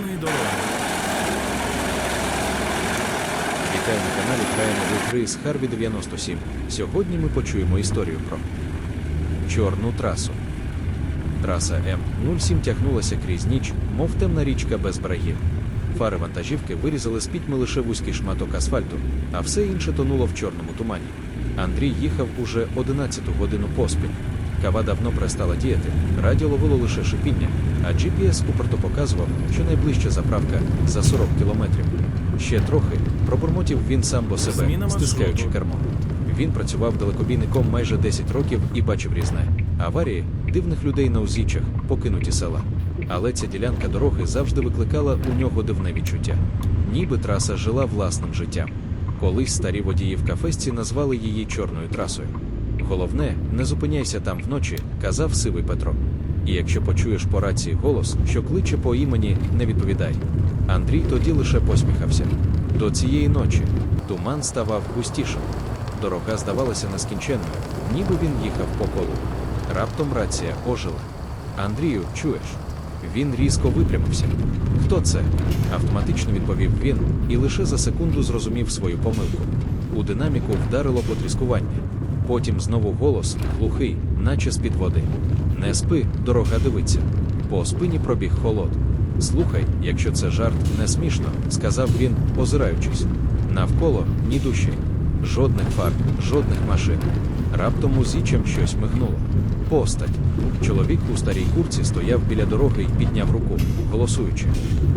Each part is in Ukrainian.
державної дороги. Вітаю на каналі в з Харві 97. Сьогодні ми почуємо історію про чорну трасу. Траса М07 тягнулася крізь ніч, мов темна річка без берегів. Фари вантажівки вирізали з пітьми лише вузький шматок асфальту, а все інше тонуло в чорному тумані. Андрій їхав уже 11-ту годину поспіль. Кава давно перестала діяти, радіо ловило лише шипіння, а GPS уперто показував, що найближча заправка за 40 кілометрів. Ще трохи пробурмотів він сам до себе, стискаючи кермо. Він працював далекобійником майже 10 років і бачив різне аварії, дивних людей на узіччях, покинуті села. Але ця ділянка дороги завжди викликала у нього дивне відчуття. Ніби траса жила власним життям. Колись старі водії в кафесці назвали її чорною трасою. Головне, не зупиняйся там вночі, казав сивий Петро. І якщо почуєш по рації голос, що кличе по імені, не відповідай. Андрій тоді лише посміхався. До цієї ночі туман ставав густішим. Дорога здавалася нескінченною, ніби він їхав по колу. Раптом рація ожила. Андрію, чуєш? Він різко випрямився. Хто це? автоматично відповів він і лише за секунду зрозумів свою помилку. У динаміку вдарило потріскування. Потім знову голос, глухий, наче з-під води. Не спи, дорога дивиться. По спині пробіг холод. Слухай, якщо це жарт, не смішно, сказав він, озираючись. Навколо ні душі, жодних фар, жодних машин. Раптом узічем щось мигнуло. Постать. Чоловік у старій курці стояв біля дороги і підняв руку, голосуючи.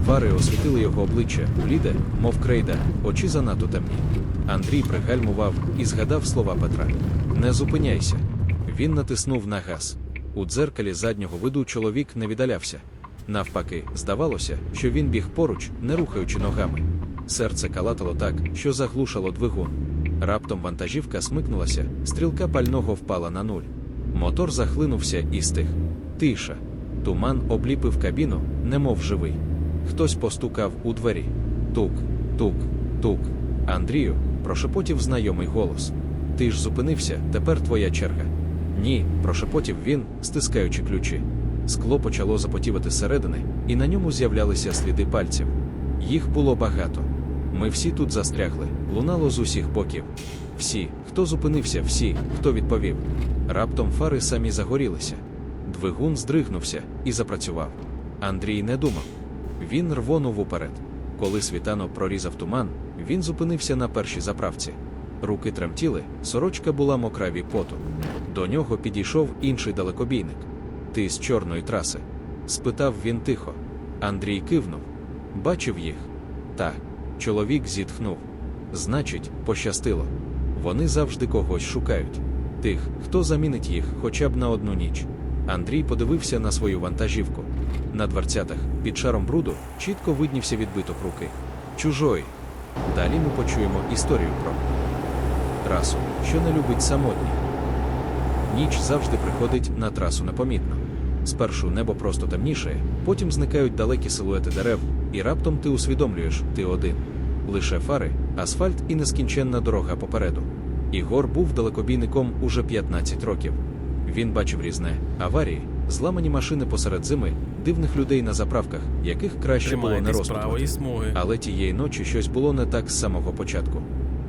Фари освітили його обличчя, бліде, мов крейда, очі занадто темні. Андрій пригальмував і згадав слова Петра: Не зупиняйся. Він натиснув на газ. У дзеркалі заднього виду чоловік не віддалявся. Навпаки, здавалося, що він біг поруч, не рухаючи ногами. Серце калатало так, що заглушало двигун. Раптом вантажівка смикнулася, стрілка пального впала на нуль. Мотор захлинувся і стих. Тиша. Туман обліпив кабіну, немов живий. Хтось постукав у двері. Тук, тук, тук. Андрію, прошепотів знайомий голос. Ти ж зупинився, тепер твоя черга. Ні, прошепотів він, стискаючи ключі. Скло почало запотівати зсередини, і на ньому з'являлися сліди пальців. Їх було багато. Ми всі тут застрягли, лунало з усіх боків. Всі, хто зупинився, всі, хто відповів. Раптом фари самі загорілися. Двигун здригнувся і запрацював. Андрій не думав. Він рвонув уперед. Коли світанок прорізав туман, він зупинився на першій заправці. Руки тремтіли, сорочка була мокра від поту. До нього підійшов інший далекобійник. Ти з чорної траси? спитав він тихо. Андрій кивнув. Бачив їх. Так. Чоловік зітхнув. Значить, пощастило. Вони завжди когось шукають. Тих, хто замінить їх хоча б на одну ніч. Андрій подивився на свою вантажівку. На дверцятах, під шаром бруду, чітко виднівся відбиток руки. Чужої. Далі ми почуємо історію про трасу, що не любить самотні. Ніч завжди приходить на трасу непомітно. Спершу небо просто темніше, потім зникають далекі силуети дерев, і раптом ти усвідомлюєш, ти один. Лише фари, асфальт і нескінченна дорога попереду. Ігор був далекобійником уже 15 років. Він бачив різне аварії, зламані машини посеред зими, дивних людей на заправках, яких краще було не розпитувати. Але тієї ночі щось було не так з самого початку.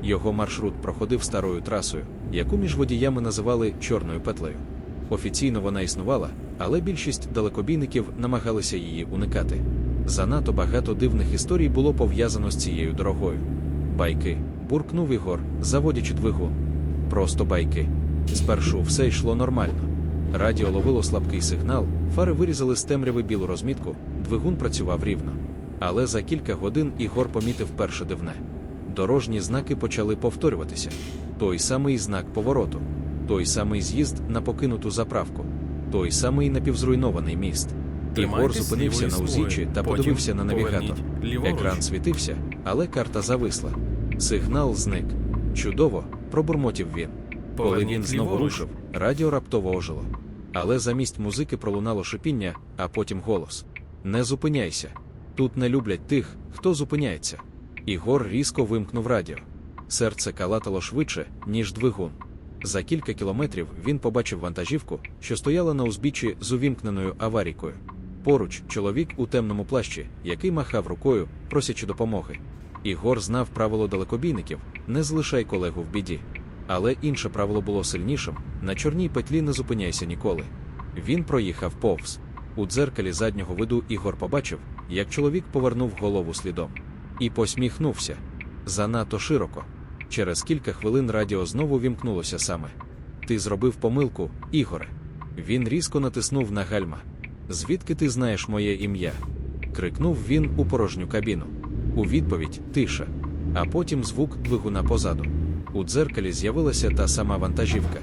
Його маршрут проходив старою трасою, яку між водіями називали чорною петлею. Офіційно вона існувала, але більшість далекобійників намагалися її уникати. Занадто багато дивних історій було пов'язано з цією дорогою. Байки, буркнув Ігор, заводячи двигун. Просто байки. Спершу все йшло нормально. Радіо ловило слабкий сигнал, фари вирізали з темряви білу розмітку, двигун працював рівно. Але за кілька годин Ігор помітив перше дивне. Дорожні знаки почали повторюватися. Той самий знак повороту, той самий з'їзд на покинуту заправку, той самий напівзруйнований міст. Ігор зупинився на узіччі та подивився на навігатор. Екран світився, але карта зависла. Сигнал зник. Чудово, пробурмотів він. Коли він знову рушив, радіо раптово ожило. Але замість музики пролунало шипіння, а потім голос: Не зупиняйся. Тут не люблять тих, хто зупиняється. Ігор різко вимкнув радіо. Серце калатало швидше, ніж двигун. За кілька кілометрів він побачив вантажівку, що стояла на узбіччі з увімкненою аварійкою. Поруч чоловік у темному плащі, який махав рукою, просячи допомоги. Ігор знав правило далекобійників не залишай колегу в біді. Але інше правило було сильнішим на чорній петлі не зупиняйся ніколи. Він проїхав повз. У дзеркалі заднього виду Ігор побачив, як чоловік повернув голову слідом. І посміхнувся. Занадто широко. Через кілька хвилин радіо знову вімкнулося саме. Ти зробив помилку, Ігоре. Він різко натиснув на гальма. Звідки ти знаєш моє ім'я? крикнув він у порожню кабіну. У відповідь тиша, а потім звук двигуна позаду. У дзеркалі з'явилася та сама вантажівка.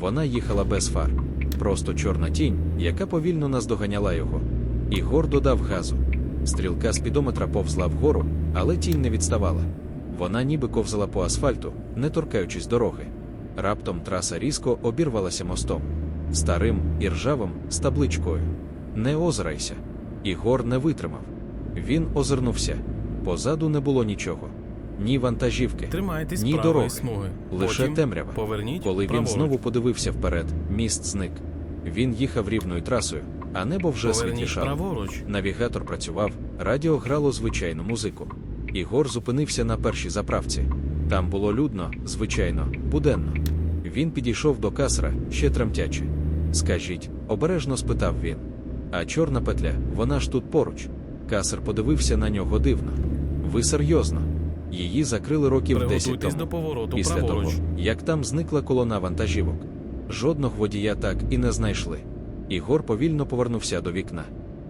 Вона їхала без фар. Просто чорна тінь, яка повільно наздоганяла його. Ігор додав газу. Стрілка спідометра повзла вгору, але тінь не відставала. Вона ніби ковзала по асфальту, не торкаючись дороги. Раптом траса різко обірвалася мостом. Старим і ржавим з табличкою. Не озирайся. Ігор не витримав. Він озирнувся. Позаду не було нічого. Ні вантажівки, Тримайтесь ні дороги. смуги. Лише Потім темрява. Поверніть Коли він праворуч. знову подивився вперед, міст зник. Він їхав рівною трасою, а небо вже праворуч. Навігатор працював, радіо грало звичайну музику. Ігор зупинився на першій заправці. Там було людно, звичайно, буденно. Він підійшов до касра, ще тремтячи. Скажіть, обережно спитав він. А чорна петля, вона ж тут поруч. Касар подивився на нього дивно. Ви серйозно? Її закрили років 10 тому. до повороту Після праворуч. того, як там зникла колона вантажівок. Жодного водія так і не знайшли. Ігор повільно повернувся до вікна.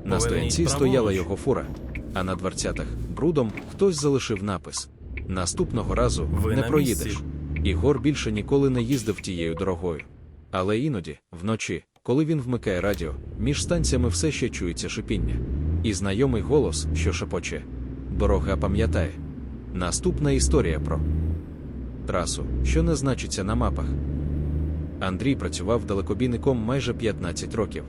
На стоянці стояла його фура, а на дверцятах брудом хтось залишив напис: Наступного разу Ви не на проїдеш. Ігор більше ніколи не їздив тією дорогою. Але іноді, вночі, коли він вмикає радіо, між станціями все ще чується шипіння. І знайомий голос, що шепоче. Дорога пам'ятає. Наступна історія про трасу, що не значиться на мапах. Андрій працював далекобійником майже 15 років.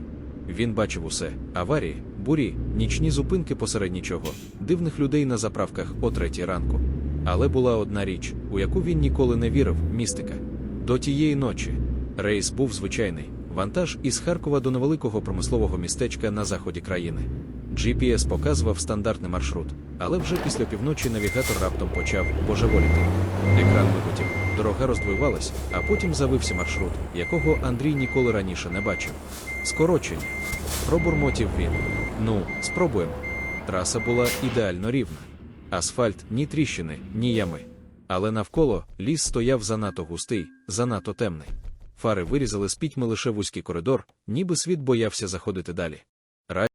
Він бачив усе: аварії, бурі, нічні зупинки посеред нічого, дивних людей на заправках о третій ранку. Але була одна річ, у яку він ніколи не вірив містика. До тієї ночі рейс був звичайний вантаж із Харкова до невеликого промислового містечка на заході країни. GPS показував стандартний маршрут, але вже після півночі навігатор раптом почав божеволіти. Екран виготів, дорога роздвоювалась, а потім завився маршрут, якого Андрій ніколи раніше не бачив. Скорочення. Пробурмотів він. Ну, спробуємо. Траса була ідеально рівна. Асфальт ні тріщини, ні ями. Але навколо ліс стояв занадто густий, занадто темний. Фари вирізали з пітьми лише вузький коридор, ніби світ боявся заходити далі.